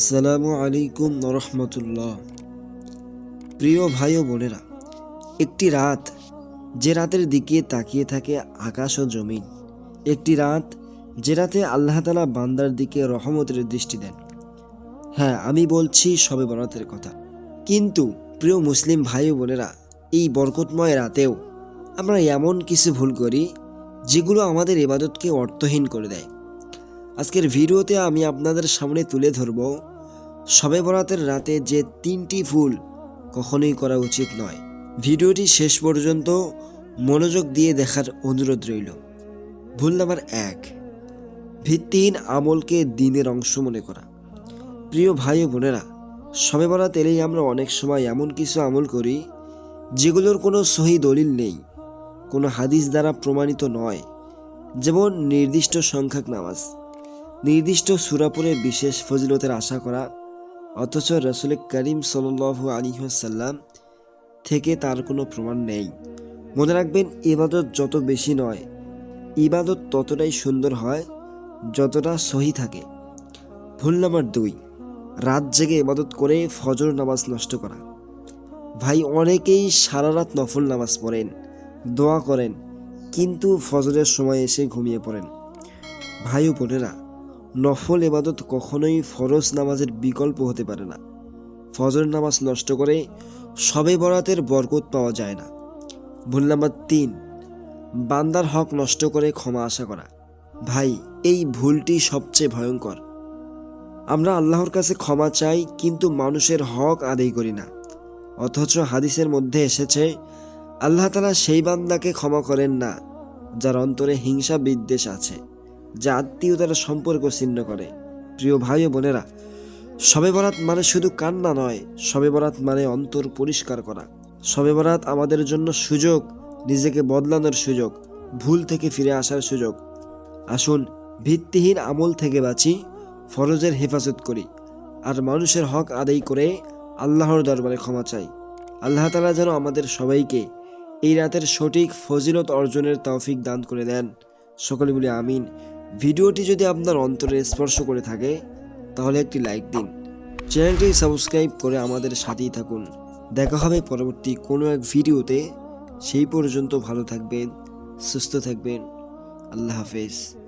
আসসালামু আলাইকুম রহমতুল্লাহ প্রিয় ভাই ও বোনেরা, একটি রাত যে রাতের দিকে তাকিয়ে থাকে আকাশ ও জমিন, একটি রাত যে রাতে আল্লাহ তালা বান্দার দিকে রহমতের দৃষ্টি দেন। হ্যাঁ আমি বলছি সবে বরাতের কথা। কিন্তু প্রিয় মুসলিম ভাই ও বোনেরা, এই বরকতময় রাতেও আমরা এমন কিছু ভুল করি যেগুলো আমাদের ইবাদতকে অর্থহীন করে দেয়। আজকের ভিডিওতে আমি আপনাদের সামনে তুলে ধরব শবে বরাতের রাতে যে তিনটি ভুল কখনোই করা উচিত নয়। ভিডিওটি শেষ পর্যন্ত মনোযোগ দিয়ে দেখার অনুরোধ রইল। ভুল নাম্বার এক, ভিত্তিহীন আমলকে দিনের অংশ মনে করা। প্রিয় ভাই ও বোনেরা শবে বরাত এলেই আমরা অনেক সময় এমন কিছু আমল করি যেগুলোর কোনো সহি দলিল নেই, কোনো হাদিস দ্বারা প্রমাণিত নয়, যেমন নির্দিষ্ট সংখ্যক নামাজ। নির্দিষ্ট সুরাপুরে বিশেষ ফজিলতের আশা করা, অথচ রসুল করিম সাল আলিহাসাল্লাম থেকে তার কোনো প্রমাণ নেই। মনে রাখবেন, ইবাদত যত বেশি নয়, ইবাদত ততটাই সুন্দর হয়, যতটা সহি থাকে। ভুল নাম্বার দুই, রাত জেগে ইবাদত করে ফজর নামাজ নষ্ট করা। ভাই, অনেকেই সারা রাত নফল নামাজ পড়েন, দোয়া করেন, কিন্তু ফজরের সময় এসে ঘুমিয়ে পড়েন। ভাই ও বোনেরা নফল এবাদত কখনোই ফরজ নামাজের বিকল্প হতে পারে না। ফজর নামাজ নষ্ট করে সবে বরাতের বরকত পাওয়া যায় না। ভুল নাম্বার তিন, বান্দার হক নষ্ট করে ক্ষমা আশা করা। ভাই, এই ভুলটি সবচেয়ে ভয়ঙ্কর। আমরা আল্লাহর কাছে ক্ষমা চাই, কিন্তু মানুষের হক আদায় করি না। অথচ হাদিসের মধ্যে এসেছে, আল্লাহ তালা সেই বান্দাকে ক্ষমা করেন না, যার অন্তরে হিংসা বিদ্বেষ আছে। যা আত্মীয়তার সম্পর্ক ছিন্ন করে। প্রিয় ভাই ও বোনেরা, শবে বরাত মানে শুধু কান্না নয়, শবে বরাত মানে অন্তর পরিষ্কার করা। শবে বরাত আমাদের জন্য সুযোগ, নিজেকে বদলানোর সুযোগ, ভুল থেকে ফিরে আসার সুযোগ। আসুন, ভিত্তিহীন আমল থেকে বাঁচি, ফরজের হেফাজত করি। আর মানুষের হক আদায় করে আল্লাহর দরবারে ক্ষমা চাই। আল্লাহ তালা যেন আমাদের সবাইকে এই রাতের সঠিক ফজিলত অর্জনের তৌফিক দান করে দেন। সকলে বলি আমিন। ভিডিওটি যদি আপনার অন্তরে স্পর্শ করে থাকে, তাহলে একটি লাইক দিন। চ্যানেলটি সাবস্ক্রাইব করে আমাদের সাথেই থাকুন। দেখা হবে পরবর্তী কোনো এক ভিডিওতে। সেই পর্যন্ত ভালো থাকবেন, সুস্থ থাকবেন। আল্লাহ হাফেজ।